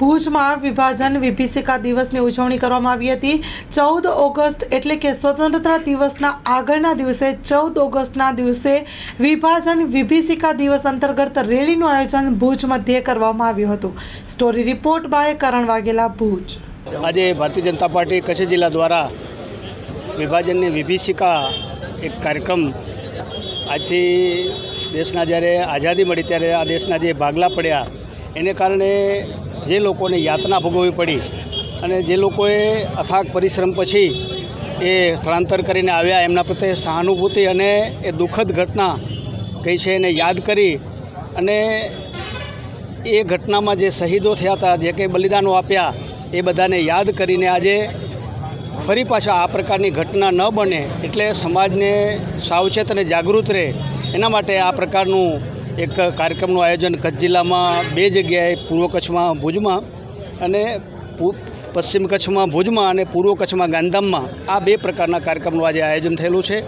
ભુજમાં વિભાજન વિભીષિકા દિવસની ઉજવણી કરવામાં આવી હતી. ચૌદ ઓગસ્ટ એટલે કે સ્વતંત્રતા દિવસના આગળના દિવસે ચૌદ ઓગસ્ટના દિવસે વિભાજન વિભીષિકા દિવસ અંતર્ગત રેલીનું આયોજન ભુજ મધ્યે કરવામાં આવ્યું હતું. Story report by Karan Vaghela, Bhuj. આજે ભારતીય જનતા પાર્ટી કચ્છ જિલ્લા દ્વારા વિભાજનની વિભીષિકા એક કાર્યક્રમ આજથી દેશના જ્યારે આઝાદી મળી ત્યારે આ દેશના જે ભાગલા પડ્યા, એને કારણે જે લોકોને યાતના ભોગવવી પડી અને જે લોકોએ અથાગ પરિશ્રમ પછી એ સ્થળાંતર કરીને આવ્યા, એમના પ્રત્યે સહાનુભૂતિ અને એ દુઃખદ ઘટના કઈ છે એને યાદ કરી અને એ ઘટનામાં જે શહીદો થયા હતા, જે કંઈ બલિદાનો આપ્યા, એ બધાને યાદ કરીને આજે ફરી પાછા આ પ્રકારની ઘટના ન બને એટલે સમાજને સાવચેત અને જાગૃત રહે. એના માટે આ પ્રકારનું એક કાર્યક્રમનું આયોજન કચ્છ જિલ્લામાં બે જગ્યાએ પૂર્વ કચ્છમાં ભુજમાં અને પશ્ચિમ કચ્છમાં ભુજમાં અને પૂર્વ કચ્છમાં ગાંધામમાં આ બે પ્રકારના કાર્યક્રમનું આજે આયોજન થયેલું છે.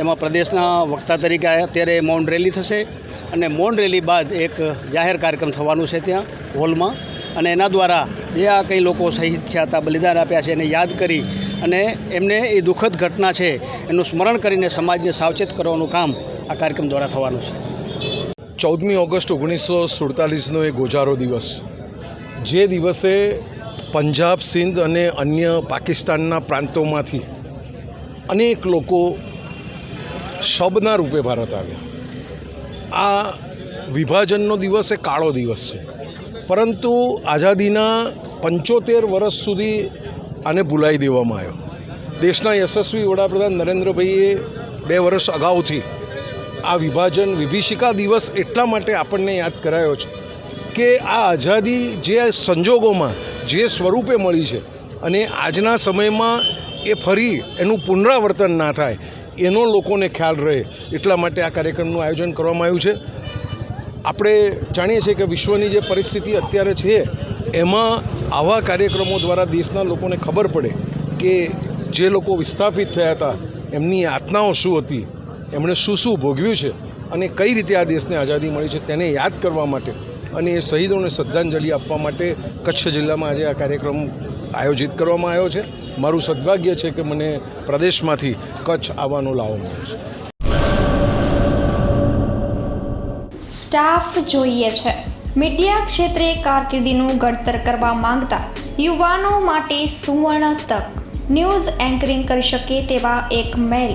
એમાં પ્રદેશના વક્તા તરીકે અત્યારે મૌન રેલી થશે અને મૌન રેલી બાદ એક જાહેર કાર્યક્રમ થવાનું છે ત્યાં, હોલમાં. અને એના દ્વારા જે આ કંઈ લોકો શહીદ થયા હતા, બલિદાન આપ્યા છે એને યાદ કરી અને એમને એ દુઃખદ ઘટના છે, એનું સ્મરણ કરીને સમાજને સાવચેત કરવાનું કામ આ કાર્યક્રમ દ્વારા થવાનું છે. ચૌદમી ઓગસ્ટ ઓગણીસો સુડતાલીસનો એ ગોજારો દિવસ. જે દિવસે પંજાબ, સિંધ અને અન્ય પાકિસ્તાનના પ્રાંતોમાંથી અનેક લોકો શબના રૂપે ભારત આવ્યા. આ વિભાજનનો દિવસ એ કાળો દિવસ છે. પરંતુ આઝાદીના પંચોતેર વર્ષ સુધી આને ભૂલાઈ દેવામાં આવ્યો. દેશના યશસ્વી વડાપ્રધાન નરેન્દ્રભાઈએ બે વર્ષ અગાઉથી આ વિભાજન વિભીષિકા દિવસ એટલા માટે આપણને યાદ કરાયો છે કે આ આઝાદી જે સંજોગોમાં જે સ્વરૂપે મળી છે અને આજના સમયમાં એ ફરી એનું પુનરાવર્તન ના થાય, એનો લોકોને ખ્યાલ રહે એટલા માટે આ કાર્યક્રમનું આયોજન કરવામાં આવ્યું છે. આપણે જાણીએ છીએ કે વિશ્વની જે પરિસ્થિતિ અત્યારે છે, એમાં આવા કાર્યક્રમો દ્વારા દેશના લોકોને ખબર પડે કે જે લોકો વિસ્થાપિત થયા હતા, એમની યાતનાઓ શું હતી એમણે શું શું ભોગવ્યું છે અને કઈ રીતે આ દેશને આઝાદી મળી છે તેને યાદ કરવા માટે અને એ શહીદોને શ્રદ્ધાંજલિ આપવા માટે કચ્છ જિલ્લામાં આજે આ કાર્યક્રમ આયોજિત કરવામાં આવ્યો છે. મારું સદભાગ્ય છે કે મને પ્રદેશમાંથી કચ્છ આવવાનો લાવો મળ્યો છે. સ્ટાફ જોઈએ છે. મીડિયા ક્ષેત્રે કારકિર્દીનું ઘડતર કરવા માંગતા યુવાનો માટે સુવર્ણ તક. ન્યૂઝ એન્કરિંગ કરી શકે તેવા એક મેલ.